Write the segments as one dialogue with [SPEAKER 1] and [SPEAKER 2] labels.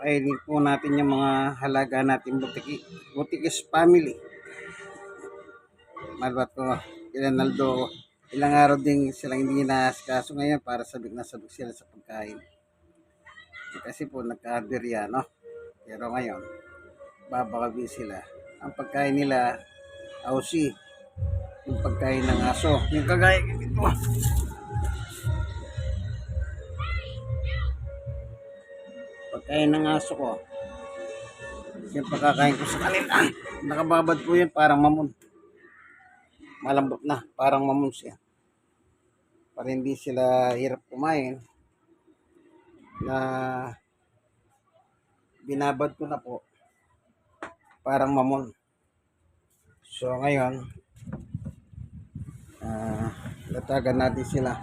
[SPEAKER 1] Kainin po natin yung mga halaga natin butiki, butikis family. Malbat ko, ilan naldo, ilang araw din silang hindi naaskaso ngayon para sabik na sabik sila sa pagkain. Kasi po nagka-aberya, no? Pero ngayon, babakabi sila. Ang pagkain nila, ausi, yung pagkain ng aso. Yung kagaya ito. Pagkain ng aso ko. Yung pagkakain ko sa kanila. Nakababad po yun, parang mamon. Malambot na, parang mamon siya. Para hindi sila hirap kumain. Na binabad ko na po. Parang mamon. So ngayon, ah latagan natin sila.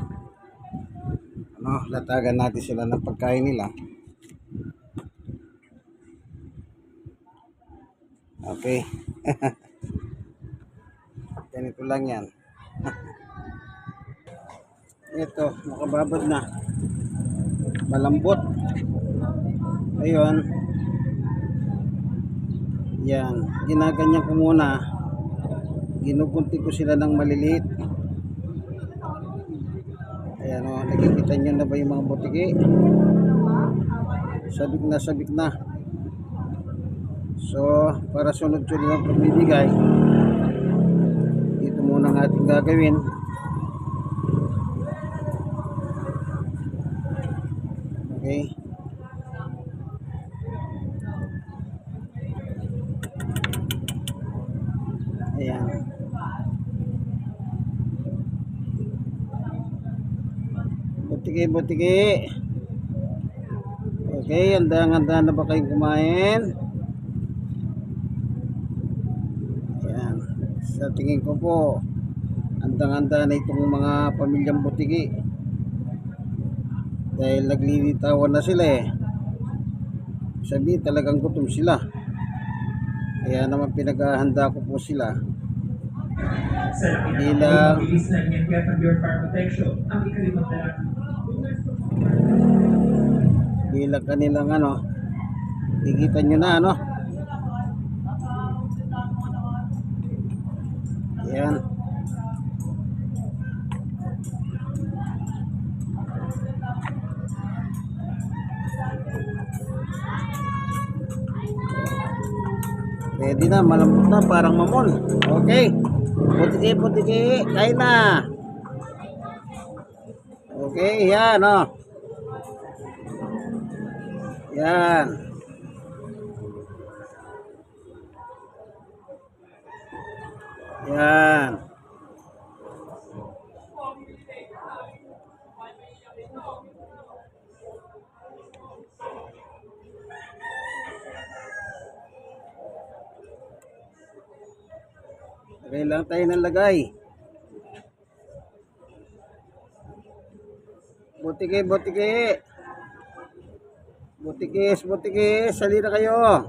[SPEAKER 1] Ano, latagan natin sila ng pagkain nila. Okay. Ganito lang yan. Ito, nakababad na. Malambot. Ayun. Yan. Ginaganyan ko muna. Ginugunti ko sila ng maliliit. Ayan o, nakikita nyo na ba yung mga butiki? Sabik na, sabik na. So, para sunod-sunod ang pagbibigay, dito muna ang ating gagawin. Okay. Ayan. Butiki, butiki. Okay, handa-handa na ba kayong kumain? Ayan. Sa tingin ko po, andang-anda na itong mga pamilyang butiki. Dahil naglilitawan na sila eh. Sabi talagang gutom sila. Kaya naman pinaghahanda ko po sila.
[SPEAKER 2] Bilis na inyong from your farm protection, ang ikalimang dalagi.
[SPEAKER 1] Bilang kanilang ano, ikita nyo na ano. Ayan. Ready na, malambot na, parang mamon. Okay. Putiki, putiki, kain na. Okay, yan, oh. Yan. Yan. Lagay lang tayo ng lagay. Butiki, butiki. Butikis, butikis, sali na kayo.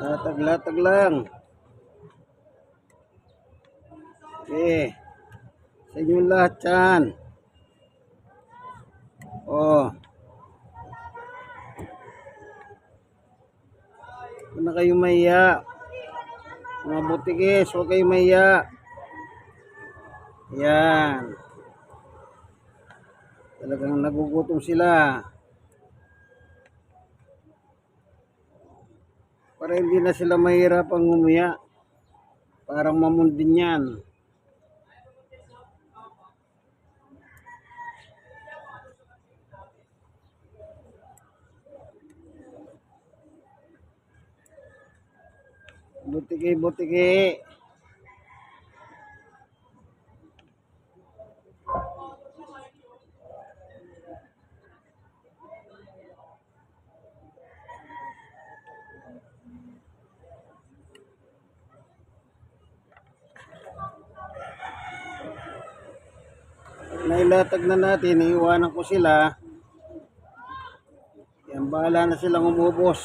[SPEAKER 1] Latag-latag lang. Okay. Sa inyo lahat yan. Oh. Huwag na kayong mahiya. Mga butikis, huwag kayong mahiya. Yan. Talagang nagugutom sila. Para hindi na sila mahirapang umuya. Parang mamundin yan. Butiki, butiki. Nailatag na natin, iiwanan ko sila. Yan, bahala na silang umubos.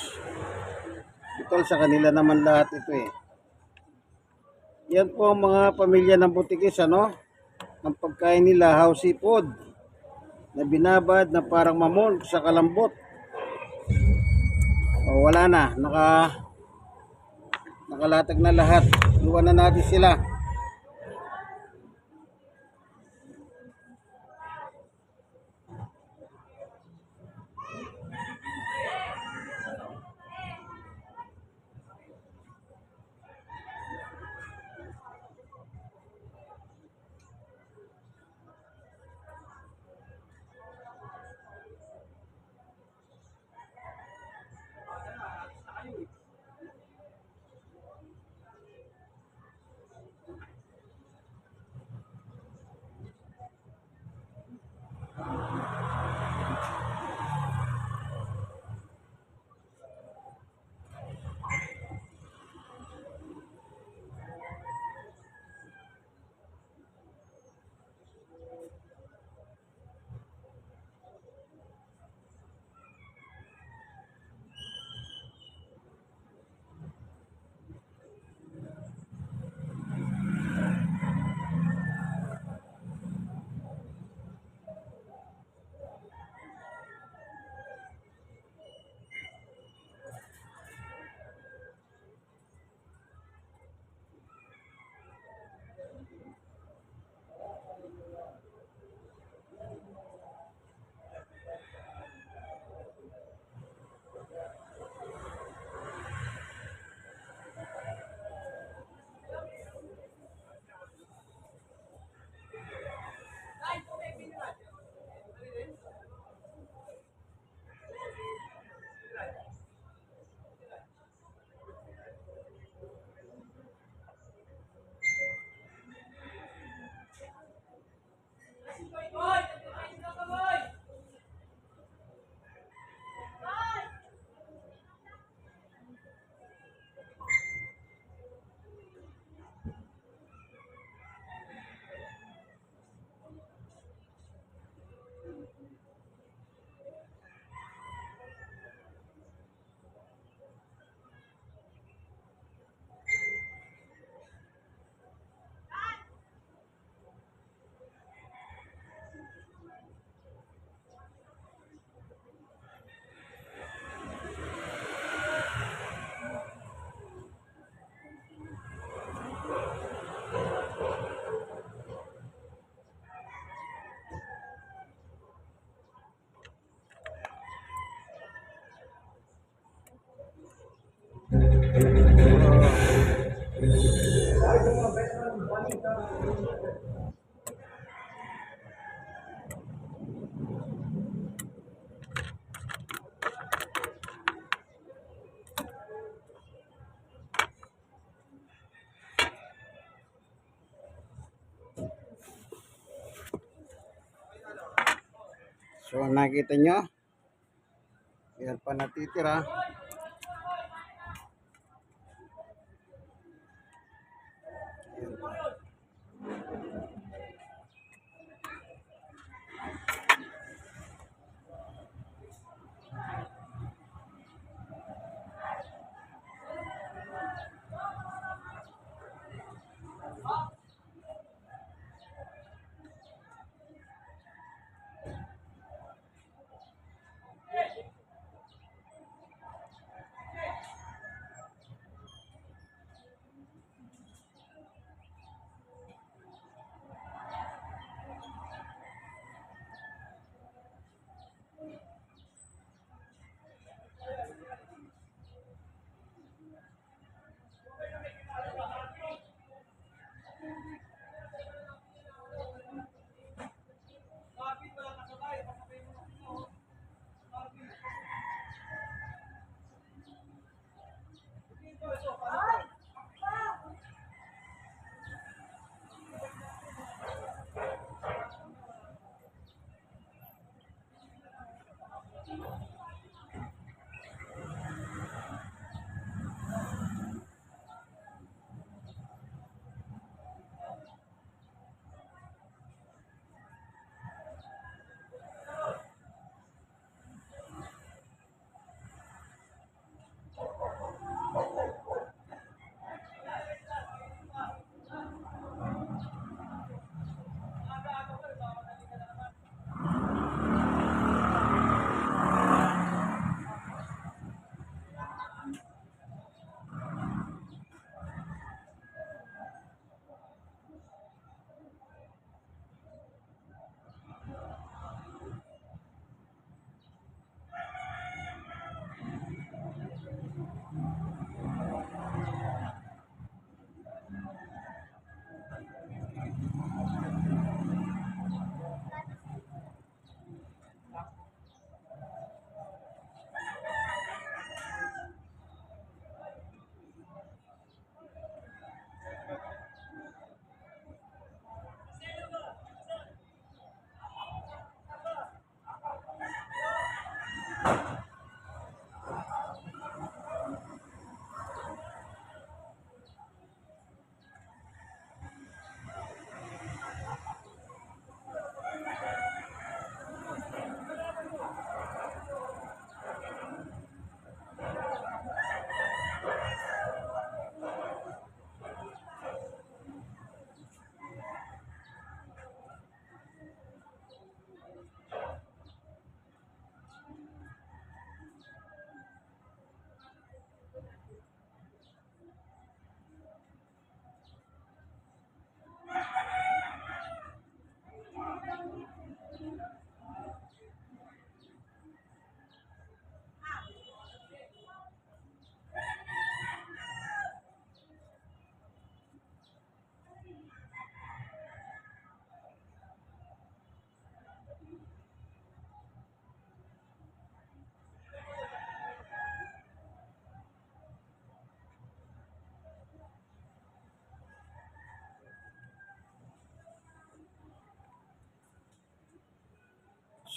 [SPEAKER 1] Ito sa kanila naman lahat ito eh. Yan po ang mga pamilya ng butikis, ano? Ang pagkain nila, housey food. Na binabad na parang mamon sa kalambot. O, wala na. Naka, nakalatag na lahat. Iwan na natin sila. So, nakita nyo? Yan pa natitira.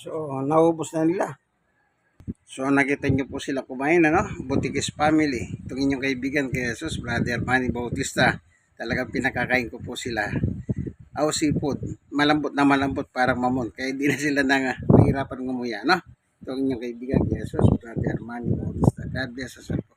[SPEAKER 1] So, naubos na nila. So, nakita niyo po sila kumain, ano? Butikis family. Itong inyong kaibigan kay Jesus, Brother Manny Bautista. Talagang pinakakain ko po sila. Aw seafood. Malambot na malambot parang mamon. Kaya di na sila nang nahirapan ngumuya, no? Itong inyong kaibigan kay Jesus, Brother Manny Bautista. God bless us all.